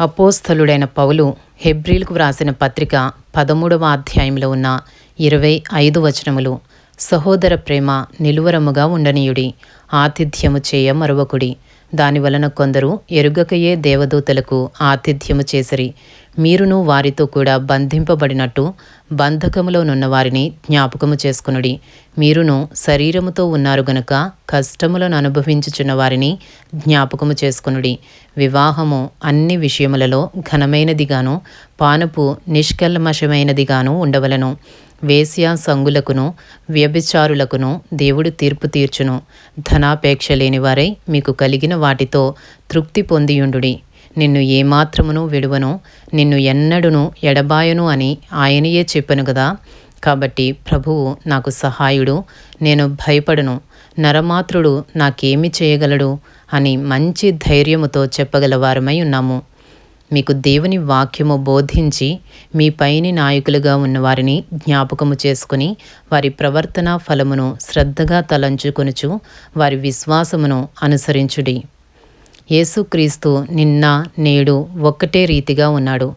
అపోస్థలుడైన పౌలు హెబ్రిల్కు వ్రాసిన పత్రిక పదమూడవ అధ్యాయంలో ఉన్న ఇరవై ఐదు వచనములు సహోదర ప్రేమ నిలువరముగా ఉండనీయుడి ఆతిథ్యము చేయ మరువకుడి. దాని వలన కొందరు ఎరుగకయే దేవదూతలకు ఆతిథ్యము చేసిరి. మీరును వారితో కూడా బంధింపబడినట్టు బంధకములోనున్న వారిని జ్ఞాపకము చేసుకునుడి. మీరును శరీరముతో ఉన్నారు గనుక కష్టములను అనుభవించుచున్న వారిని జ్ఞాపకము చేసుకునుడి. వివాహము అన్ని విషయములలో ఘనమైనదిగాను పానపు నిష్కల్మషమైనదిగాను ఉండవలను. వేశ్య సంగులకును వ్యభిచారులకును దేవుడు తీర్పు తీర్చును. ధనాపేక్ష లేనివారై మీకు కలిగిన వాటితో తృప్తి పొందియుండుడి. నిన్ను ఏమాత్రమును విడువను నిన్ను ఎన్నడును ఎడబాయను అని ఆయనయే చెప్పను కదా కాబట్టి ప్రభువు నాకు సహాయుడు నేను భయపడను నరమాత్రుడు నాకేమి చేయగలడు అని మంచి ధైర్యముతో చెప్పగలవారమై ఉన్నాము. మీకు దేవుని వాక్యము బోధించి మీ పైని నాయకులుగా ఉన్నవారిని జ్ఞాపకము చేసుకుని వారి ప్రవర్తన ఫలమును శ్రద్ధగా తలంచుకొనుచు వారి విశ్వాసమును అనుసరించుడి. యేసుక్రీస్తు నిన్న నేడు ఒక్కటే రీతిగా ఉన్నాడు.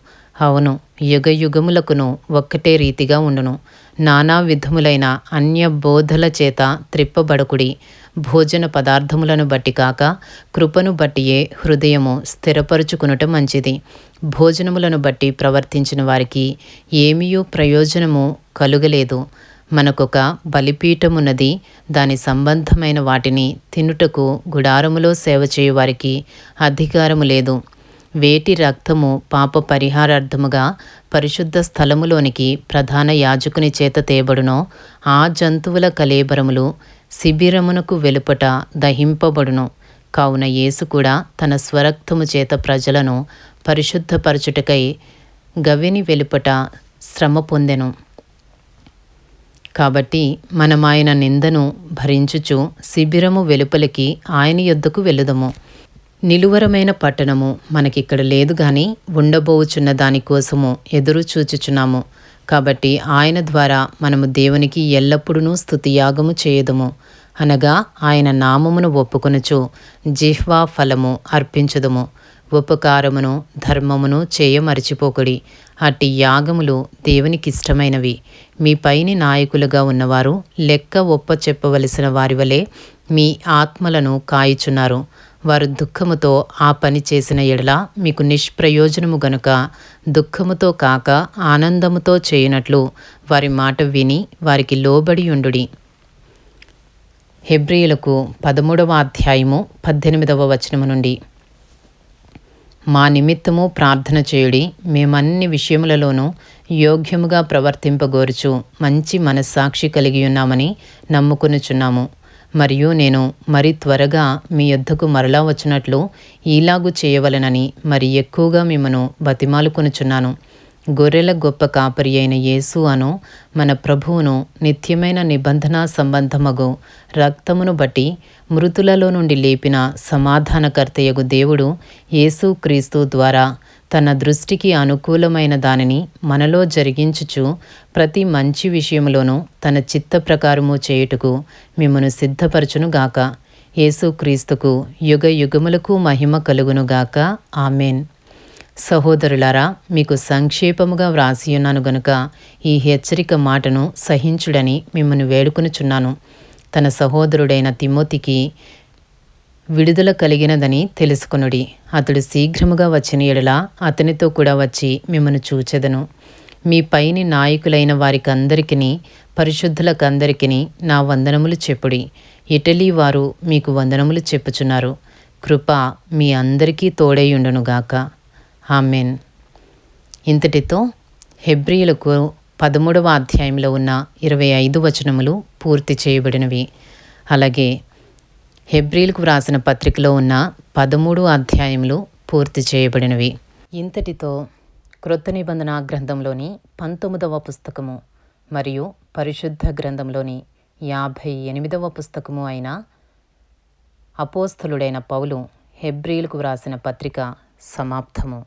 అవును యుగ యుగములకును ఒక్కటే రీతిగా ఉండును. నానా విధములైన అన్య బోధల చేత త్రిప్పబడకుడి భోజన పదార్థములను బట్టి కాక కృపను బట్టియే హృదయము స్థిరపరుచుకునుట మంచిది. భోజనములను బట్టి ప్రవర్తించిన వారికి ఏమీయూ ప్రయోజనము కలుగలేదు. మనకొక బలిపీఠమున్నది. దాని సంబంధమైన వాటిని తినుటకు గుడారములో సేవ చేయువారికి అధికారము లేదు. వేటి రక్తము పాప పరిహారార్థముగా పరిశుద్ధ స్థలములోనికి ప్రధాన యాజకుని చేత తేబడునో ఆ జంతువుల కలేబరములు శిబిరమునకు వెలుపట దహింపబడును. కావున యేసు కూడా తన స్వరక్తము చేత ప్రజలను పరిశుద్ధపరచుటకై గవిని వెలుపట శ్రమ పొందెను. కాబట్టి మనం ఆయన నిందను భరించుచు శిబిరము వెలుపలికి ఆయన యొద్దకు వెళుదము నిలువరమైన పట్టణము మనకిక్కడ లేదు గాని ఉండబోచున్న దానికోసము ఎదురు చూచుచున్నాము. కాబట్టి ఆయన ద్వారా మనము దేవునికి ఎల్లప్పుడూ స్థుతియాగము చేయదుము. అనగా ఆయన నామమును ఒప్పుకొనుచు జిహ్వా ఫలము అర్పించదుము. ఉపకారమును ధర్మమును చేయ మరిచిపోకుడి. అట్టి యాగములు దేవునికి ఇష్టమైనవి మీ పైని నాయకులుగా ఉన్నవారు లెక్క ఒప్ప చెప్పవలసిన వారి వలె మీ ఆత్మలను కాయుచున్నారు. వారు దుఃఖముతో ఆ పని చేసిన ఎడల మీకు నిష్ప్రయోజనము గనుక దుఃఖముతో కాక ఆనందముతో చేయనట్లు వారి మాట విని వారికి లోబడి ఉండుడి. హెబ్రియులకు పదమూడవ అధ్యాయము పద్దెనిమిదవ వచనము నుండి. మా నిమిత్తము ప్రార్థన చేయుడి మేమన్ని విషయములలోనూ యోగ్యముగా ప్రవర్తింపగోరుచు మంచి మనస్సాక్షి కలిగి ఉన్నామని నమ్ముకునుచున్నాము. మరియు నేను మరి త్వరగా మీ యొద్దకు మరలా వచ్చినట్లు ఈలాగు చేయవలనని మరి ఎక్కువగా మిమ్మను బతిమాలుకొనుచున్నాను. గొర్రెల గొప్ప కాపరి అయిన యేసు అను మన ప్రభువును నిత్యమైన నిబంధన సంబంధమగు రక్తమును బట్టి మృతులలో నుండి లేపిన సమాధానకర్తయగు దేవుడు యేసు క్రీస్తు ద్వారా తన దృష్టికి అనుకూలమైన దానిని మనలో జరిగించుచు ప్రతి మంచి విషయంలోనూ తన చిత్త ప్రకారము చేయుటకు మిమ్మను సిద్ధపరచునుగాక యేసుక్రీస్తుకు యుగ యుగములకు మహిమ కలుగునుగాక ఆమెన్. సహోదరులారా మీకు సంక్షేపముగా వ్రాసియున్నాను గనుక ఈ హెచ్చరిక మాటను సహించుడని మిమ్మల్ని వేడుకొనుచున్నాను. తన సహోదరుడైన తిమోతికి విడుదల కలిగినదని తెలుసుకొనుడి. అతడు శీఘ్రముగా వచ్చిన ఎడల అతనితో కూడా వచ్చి మిమ్మను చూచెదను. మీ పైని నాయకులైన వారికందరికీ పరిశుద్ధులకందరికీ నా వందనములు చెప్పుడి. ఇటలీ వారు మీకు వందనములు చెప్పుచున్నారు. కృప మీ అందరికీ తోడైయుండునుగాక ఆమెన్. ఇంతటితో హెబ్రియులకు పదమూడవ అధ్యాయంలో ఉన్న ఇరవై ఐదు వచనములు పూర్తి చేయబడినవి. అలాగే హెబ్రిల్కు వ్రాసిన పత్రికలో ఉన్న పదమూడు అధ్యాయములు పూర్తి చేయబడినవి. ఇంతటితో క్రొత్త నిబంధన గ్రంథంలోని పంతొమ్మిదవ పుస్తకము మరియు పరిశుద్ధ గ్రంథంలోని యాభై ఎనిమిదవ పుస్తకము అయిన అపోస్థలుడైన పౌలు హెబ్రిల్కు వ్రాసిన పత్రిక సమాప్తము.